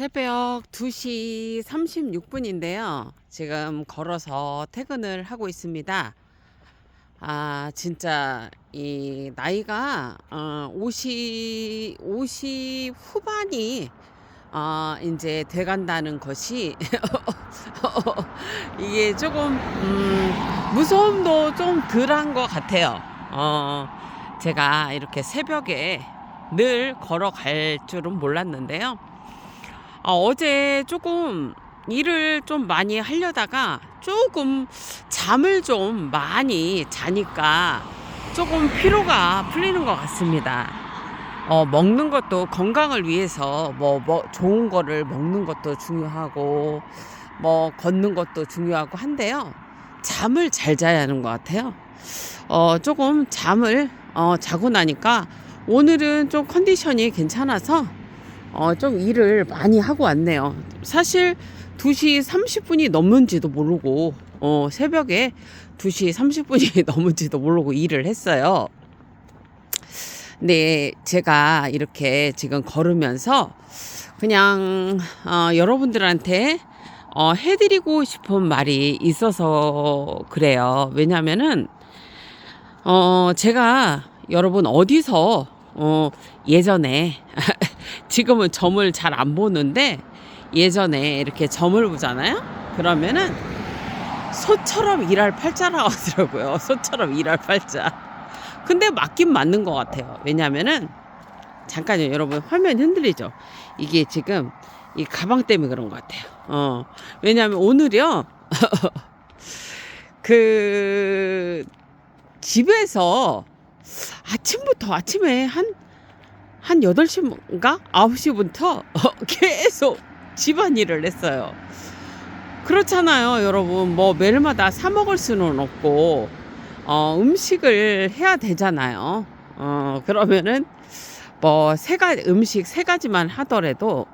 새벽 2시 36분인데요. 지금 걸어서 퇴근을 하고 있습니다. 아, 진짜 이 나이가 어, 50, 50 후반이 어, 이제 돼간다는 것이 이게 조금 음, 무서움도 좀 덜한 것 같아요. 어, 제가 이렇게 새벽에 늘 걸어갈 줄은 몰랐는데요. 아, 어제 조금 일을 좀 많이 하려다가 조금 잠을 좀 많이 자니까 조금 피로가 풀리는 것 같습니다. 어, 먹는 것도 건강을 위해서 뭐, 뭐 좋은 거를 먹는 것도 중요하고 뭐 걷는 것도 중요하고 한데요. 잠을 잘 자야 하는 것 같아요. 어, 조금 잠을 어, 자고 나니까 오늘은 좀 컨디션이 괜찮아서 어, 좀 일을 많이 하고 왔네요. 사실 2시 30분이 넘는지도 모르고 어, 새벽에 2시 30분이 넘은지도 모르고 일을 했어요. 네, 제가 이렇게 지금 걸으면서 그냥 어, 여러분들한테 어, 해드리고 싶은 말이 있어서 그래요. 왜냐면은 어, 제가 여러분 어디서 어, 예전에 지금은 점을 잘 안 보는데 예전에 이렇게 점을 보잖아요. 그러면은 소처럼 일할 팔자라고 하더라고요. 소처럼 일할 팔자. 근데 맞긴 맞는 것 같아요. 왜냐면은 잠깐요, 여러분 화면 흔들리죠. 이게 지금 이 가방 때문에 그런 것 같아요. 어, 왜냐하면 오늘요 그 집에서 아침부터 아침에 한, 한 8시인가? 9시부터 계속 집안일을 했어요. 그렇잖아요, 여러분. 뭐 매일마다 사 먹을 수는 없고, 어, 음식을 해야 되잖아요. 어, 그러면은 뭐 세 가지, 음식 세 가지만 하더라도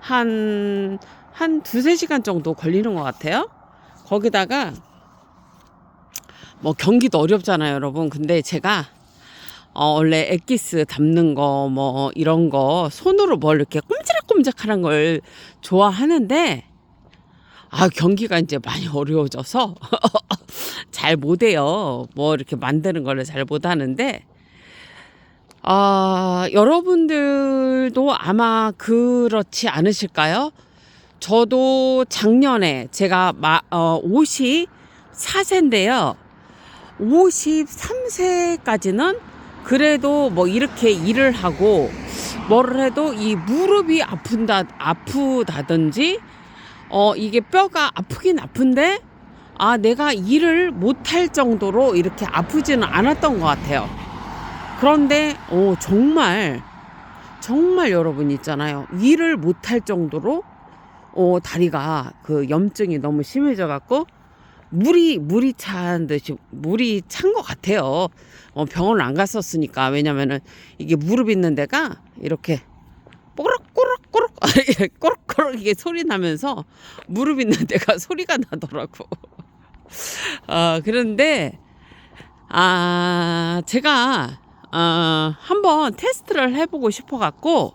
한, 한 두세 시간 정도 걸리는 것 같아요. 거기다가 뭐 경기도 어렵잖아요, 여러분. 근데 제가 어, 원래 액기스 담는 거, 뭐, 이런 거, 손으로 뭘 이렇게 꼼지락꼼지락하는 걸 좋아하는데, 아, 경기가 이제 많이 어려워져서 잘 못해요. 뭐, 이렇게 만드는 거를 잘 못하는데, 아, 여러분들도 아마 그렇지 않으실까요? 저도 작년에 제가 마, 어, 54세인데요. 53세까지는 그래도 뭐 이렇게 일을 하고 뭐를 해도 이 무릎이 아픈다 아프다든지 어 이게 뼈가 아프긴 아픈데 아 내가 일을 못할 정도로 이렇게 아프지는 않았던 것 같아요. 그런데 어 정말 정말 여러분 있잖아요 일을 못할 정도로 어 다리가 그 염증이 너무 심해져 갖고 물이 물이 찬 듯이 물이 찬 것 같아요. 어, 병원을 안 갔었으니까 왜냐면은 이게 무릎 있는 데가 이렇게 꼬락꼬락꼬락 꼬락꼬락 이게 소리 나면서 무릎 있는 데가 소리가 나더라고. 아 그런데 아 제가 아 한번 테스트를 해보고 싶어 갖고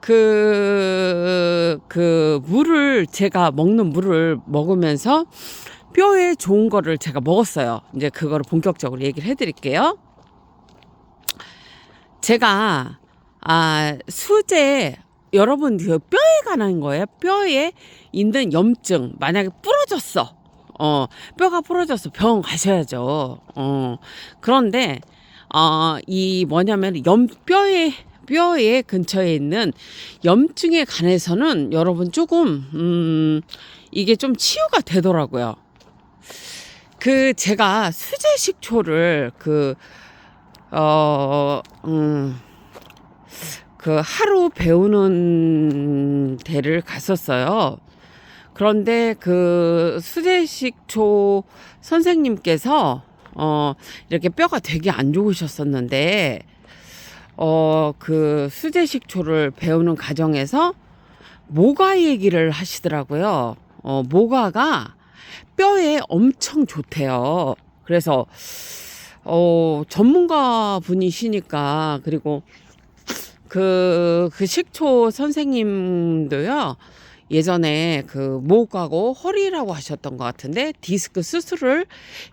그, 그, 물을, 제가 먹는 물을 먹으면서 뼈에 좋은 거를 제가 먹었어요. 이제 그거를 본격적으로 얘기를 해드릴게요. 제가, 아, 수제, 여러분, 그 뼈에 관한 거예요. 뼈에 있는 염증. 만약에 부러졌어. 어, 뼈가 부러졌어. 병원 가셔야죠. 어, 그런데, 어, 이 뭐냐면, 염, 뼈에, 뼈에 근처에 있는 염증에 관해서는 여러분 조금 음 이게 좀 치유가 되더라고요. 그 제가 수제 식초를 그 어 음. 그 하루 배우는 데를 갔었어요. 그런데 그 수제식초 선생님께서 어 이렇게 뼈가 되게 안 좋으셨었는데 어, 그 수제 식초를 배우는 과정에서 모가 얘기를 하시더라고요. 어, 모가가 뼈에 엄청 좋대요. 그래서 어, 전문가 분이시니까 그리고 그, 그 식초 선생님도요, 예전에 그 목하고 허리라고 하셨던 것 같은데 디스크 수술을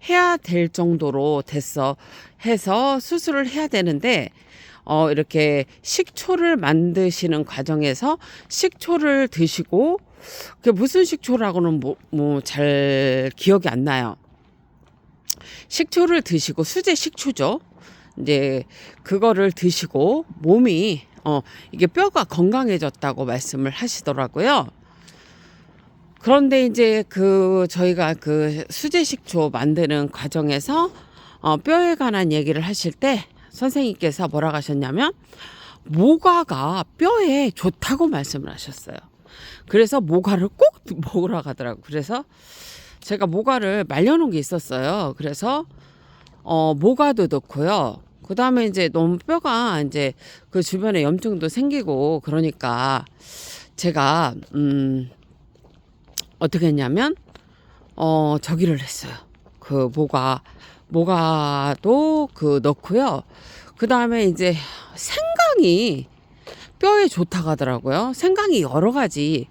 해야 될 정도로 됐어 해서 수술을 해야 되는데 어 이렇게 식초를 만드시는 과정에서 식초를 드시고 그게 무슨 식초라고는 뭐뭐잘 기억이 안 나요. 식초를 드시고 수제 식초죠. 이제 그거를 드시고 몸이 어 이게 뼈가 건강해졌다고 말씀을 하시더라고요. 그런데 이제 그 저희가 그 수제 식초 만드는 과정에서 어 뼈에 관한 얘기를 하실 때 선생님께서 뭐라 하셨냐면 모과가 뼈에 좋다고 말씀을 하셨어요. 그래서 모과를 꼭 먹으라 하더라고. 그래서 제가 모과를 말려놓은 게 있었어요. 그래서 어 모과도 넣고요. 그 다음에 이제 너무 뼈가 이제 그 주변에 염증도 생기고 그러니까 제가 음 어떻게 했냐면 어 저기를 했어요. 그 모과 모과도 그 넣고요. 그 다음에 이제 생강이 뼈에 좋다고 하더라고요. 생강이 여러 가지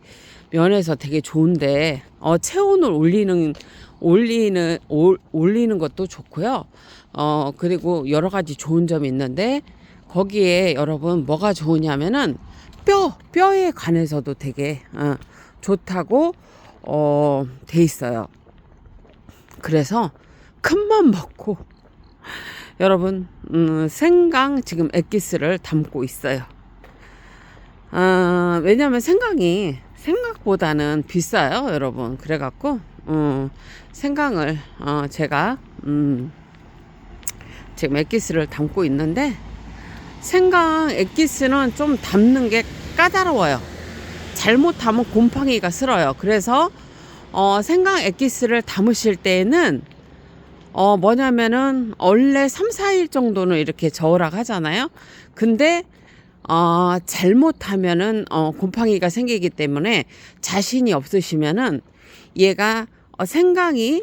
면에서 되게 좋은데 어 체온을 올리는 올리는 올, 올리는 것도 좋고요. 어 그리고 여러 가지 좋은 점이 있는데 거기에 여러분 뭐가 좋으냐면은 뼈 뼈에 관해서도 되게 어, 좋다고 어, 돼 있어요. 그래서 큰 맘 먹고 여러분 음, 생강 지금 액기스를 담고 있어요. 아, 왜냐면 생강이 생각보다는 비싸요, 여러분. 그래갖고 음, 생강을 어, 제가 음, 지금 액기스를 담고 있는데 생강 액기스는 좀 담는 게 까다로워요. 잘못하면 곰팡이가 쓸어요. 그래서 어, 생강 액기스를 담으실 때에는 어, 뭐냐면은 원래 3, 4일 정도는 이렇게 저으라 하잖아요. 근데 어, 잘못하면은 어, 곰팡이가 생기기 때문에 자신이 없으시면은 얘가 어, 생강이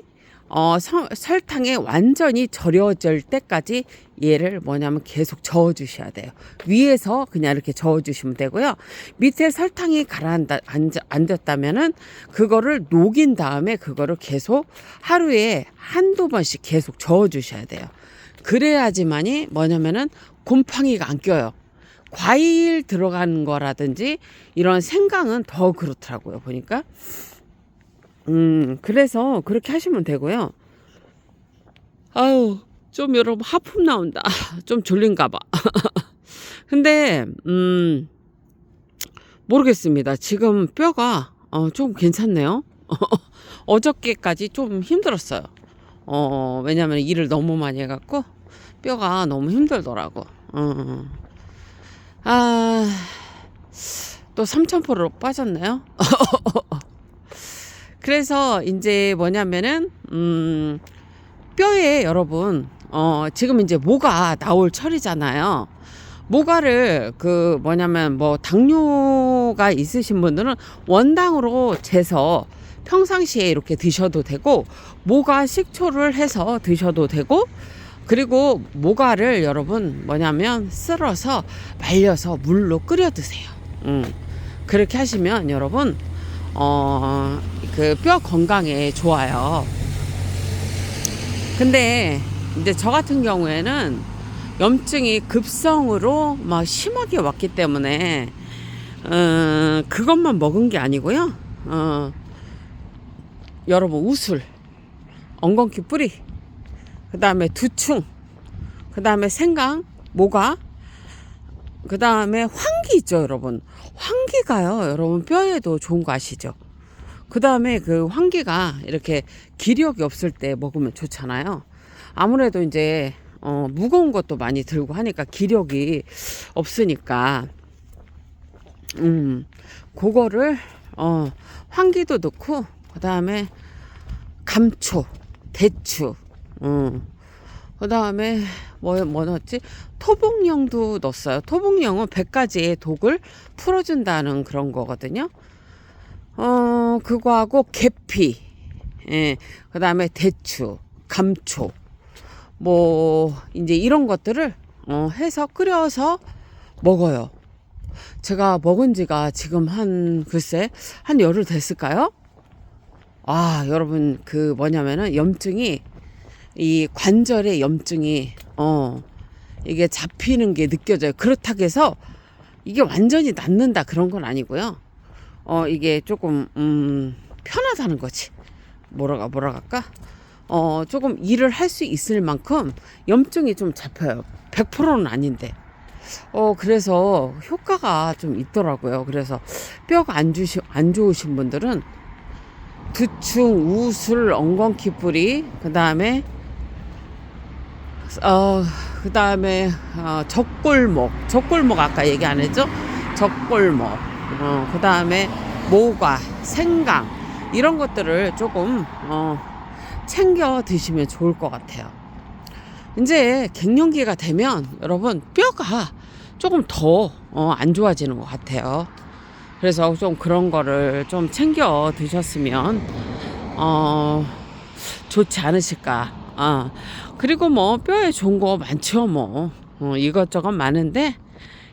어, 서, 설탕에 완전히 절여질 때까지 얘를 뭐냐면 계속 저어 주셔야 돼요. 위에서 그냥 이렇게 저어 주시면 되고요. 밑에 설탕이 가라앉아 앉았다면은 그거를 녹인 다음에 그거를 계속 하루에 한두 번씩 계속 저어 주셔야 돼요. 그래야지만이 뭐냐면은 곰팡이가 안 껴요. 과일 들어간 거라든지 이런 생강은 더 그렇더라고요. 보니까. 음, 그래서 그렇게 하시면 되고요. 아우, 좀 여러분 하품 나온다. 좀 졸린가 봐. 근데 음 모르겠습니다. 지금 뼈가 어, 좀 괜찮네요. 어저께까지 좀 힘들었어요. 어, 왜냐면 일을 너무 많이 해갖고 뼈가 너무 힘들더라고. 어. 아, 또 3,000%로 빠졌네요. 그래서 이제 뭐냐면은, 음, 뼈에 여러분, 어, 지금 이제 모가 나올 철이잖아요. 모가를 그 뭐냐면 뭐 당뇨가 있으신 분들은 원당으로 재서 평상시에 이렇게 드셔도 되고 모가 식초를 해서 드셔도 되고 그리고 모가를 여러분 뭐냐면 쓸어서 말려서 물로 끓여 드세요. 음. 그렇게 하시면 여러분 어 그 뼈 건강에 좋아요. 근데 이제 저 같은 경우에는 염증이 급성으로 막 심하게 왔기 때문에 어, 그것만 먹은 게 아니고요. 어, 여러분 우술, 엉겅퀴 뿌리, 그 다음에 두충, 그 다음에 생강, 모가, 그 다음에 황기 있죠, 여러분. 황기가요, 여러분 뼈에도 좋은 거 아시죠? 그 다음에 그 황기가 이렇게 기력이 없을 때 먹으면 좋잖아요. 아무래도 이제 어, 무거운 것도 많이 들고 하니까 기력이 없으니까 음 그거를 어 황기도 넣고 그 다음에 감초 대추 음 그 다음에 뭐, 뭐 넣었지? 토복령도 넣었어요. 토복령은 100가지의 독을 풀어준다는 그런 거거든요. 어, 그거하고 계피, 예, 그 다음에 대추, 감초, 뭐, 이제 이런 것들을, 어, 해서 끓여서 먹어요. 제가 먹은 지가 지금 한 글쎄 한 열흘 됐을까요? 아 여러분 그 뭐냐면은 염증이 이 관절의 염증이 어 이게 잡히는 게 느껴져요. 그렇다고 해서 이게 완전히 낫는다 그런 건 아니고요. 어 이게 조금 음 편하다는 거지. 뭐라가 뭐라 할까? 어 조금 일을 할 수 있을 만큼 염증이 좀 잡혀요. 100%는 아닌데. 어 그래서 효과가 좀 있더라고요. 그래서 뼈가 안 주시 안 좋으신 분들은 두충, 우술, 엉겅퀴 뿌리, 그 다음에 어, 그 다음에 어, 적골목, 적골목 아까 얘기 안 했죠? 적골목, 어, 그 다음에 모과, 생강 이런 것들을 조금 어, 챙겨 드시면 좋을 것 같아요. 이제 갱년기가 되면 여러분 뼈가 조금 더 안 좋아지는 것 같아요. 그래서 좀 그런 거를 좀 챙겨 드셨으면 어 좋지 않으실까. 아 그리고 뭐 뼈에 좋은 거 많죠 뭐. 어, 이것저것 많은데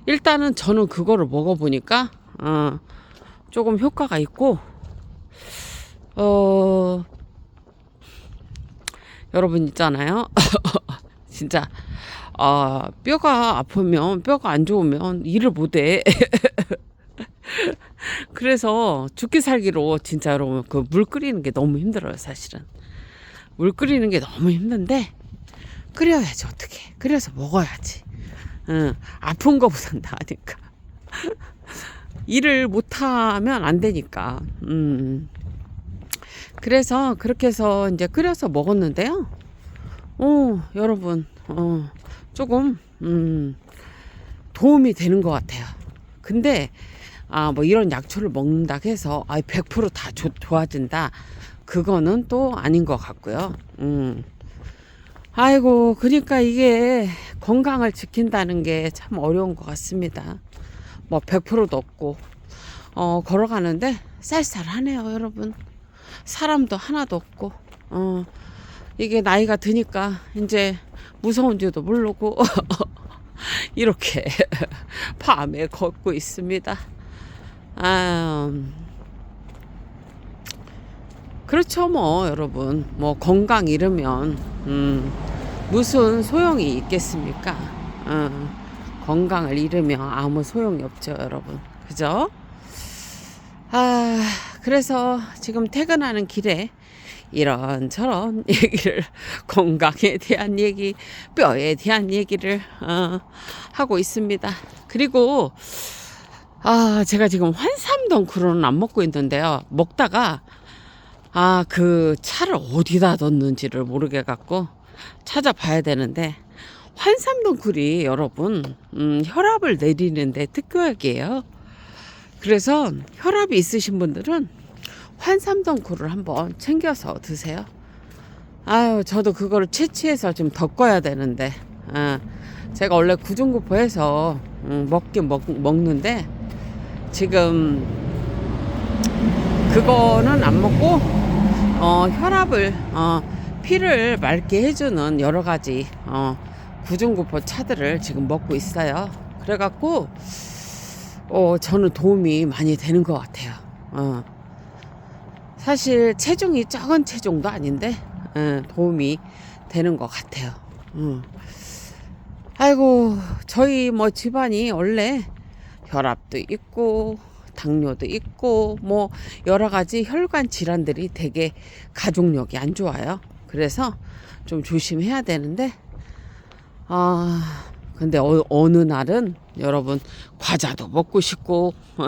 일단은 저는 그거를 먹어보니까 어 조금 효과가 있고 어 여러분 있잖아요. 진짜 아 뼈가 아프면 뼈가 안 좋으면 일을 못해. 그래서 죽기 살기로 진짜 여러분 그 물 끓이는 게 너무 힘들어요 사실은 물 끓이는 게 너무 힘든데 끓여야지 어떻게. 끓여서 먹어야지. 응, 아픈 거보단 나으니까. 일을 못하면 안 되니까. 음. 그래서 그렇게 해서 이제 끓여서 먹었는데요. 어 여러분 어 조금 음 도움이 되는 것 같아요. 근데 아 뭐 이런 약초를 먹는다 해서 아 100%다 좋아진다 그거는 또 아닌 것 같고요. 음. 아이고, 그러니까 이게 건강을 지킨다는 게 참 어려운 것 같습니다. 뭐 100%도 없고, 어, 걸어가는데 쌀쌀하네요, 여러분. 사람도 하나도 없고, 어, 이게 나이가 드니까 이제 무서운지도 모르고, 이렇게 밤에 걷고 있습니다. 아, 그렇죠, 뭐, 여러분. 뭐, 건강 잃으면, 음, 무슨 소용이 있겠습니까? 음, 건강을 잃으면 아무 소용이 없죠, 여러분. 그죠? 아, 그래서 지금 퇴근하는 길에 이런저런 얘기를, 건강에 대한 얘기, 뼈에 대한 얘기를, 어, 하고 있습니다. 그리고, 아, 제가 지금 환삼덩크로는 안 먹고 있는데요. 먹다가, 아, 그 차를 어디다 뒀는지를 모르게 갖고 찾아봐야 되는데 환삼동 굴이 여러분 음, 혈압을 내리는데 특효약이에요. 그래서 혈압이 있으신 분들은 환삼동 굴을 한번 챙겨서 드세요. 아유, 저도 그거를 채취해서 좀 덮어야 되는데, 아, 제가 원래 구중구포에서 음, 먹긴 먹, 먹는데 지금 그거는 안 먹고 어, 혈압을 어, 피를 맑게 해주는 여러 가지 어, 구중구포 차들을 지금 먹고 있어요. 그래갖고 어, 저는 도움이 많이 되는 것 같아요. 어. 사실 체중이 적은 체중도 아닌데 어, 도움이 되는 것 같아요. 어. 아이고 저희 뭐 집안이 원래 혈압도 있고 당뇨도 있고 뭐 여러 가지 혈관 질환들이 되게 가족력이 안 좋아요. 그래서 좀 조심해야 되는데 아 근데 어, 어느 날은 여러분 과자도 먹고 싶고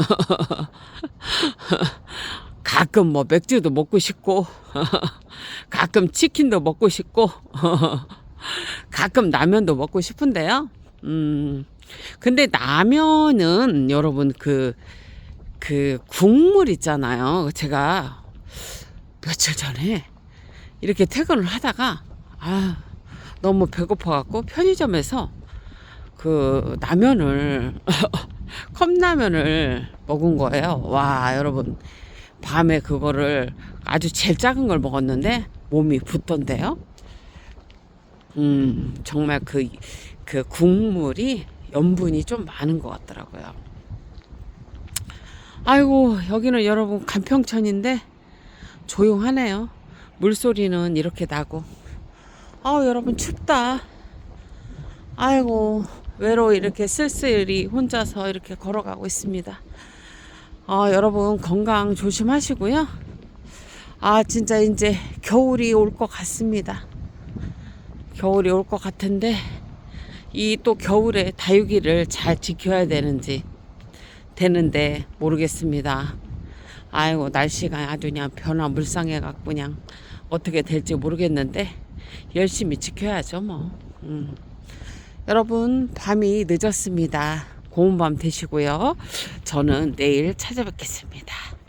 가끔 뭐 맥주도 먹고 싶고 가끔 치킨도 먹고 싶고 가끔 라면도 먹고 싶은데요. 음 근데 라면은 여러분 그 그 국물 있잖아요. 제가 며칠 전에 이렇게 퇴근을 하다가 아 너무 배고파갖고 편의점에서 그 라면을 컵라면을 먹은 거예요. 와 여러분 밤에 그거를 아주 제일 작은 걸 먹었는데 몸이 붓던데요. 음 정말 그, 그 국물이 염분이 좀 많은 것 같더라고요. 아이고, 여기는 여러분 간평천인데 조용하네요. 물소리는 이렇게 나고. 아우, 여러분 춥다. 아이고, 외로 이렇게 쓸쓸히 혼자서 이렇게 걸어가고 있습니다. 아, 여러분 건강 조심하시고요. 아, 진짜 이제 겨울이 올 것 같습니다. 겨울이 올 것 같은데 이 또 겨울에 다육이를 잘 지켜야 되는지 되는데 모르겠습니다. 아이고 날씨가 아주 그냥 변화 물상해 갖고 그냥 어떻게 될지 모르겠는데 열심히 지켜야죠 뭐. 음. 여러분 밤이 늦었습니다. 고운 밤 되시고요. 저는 내일 찾아뵙겠습니다.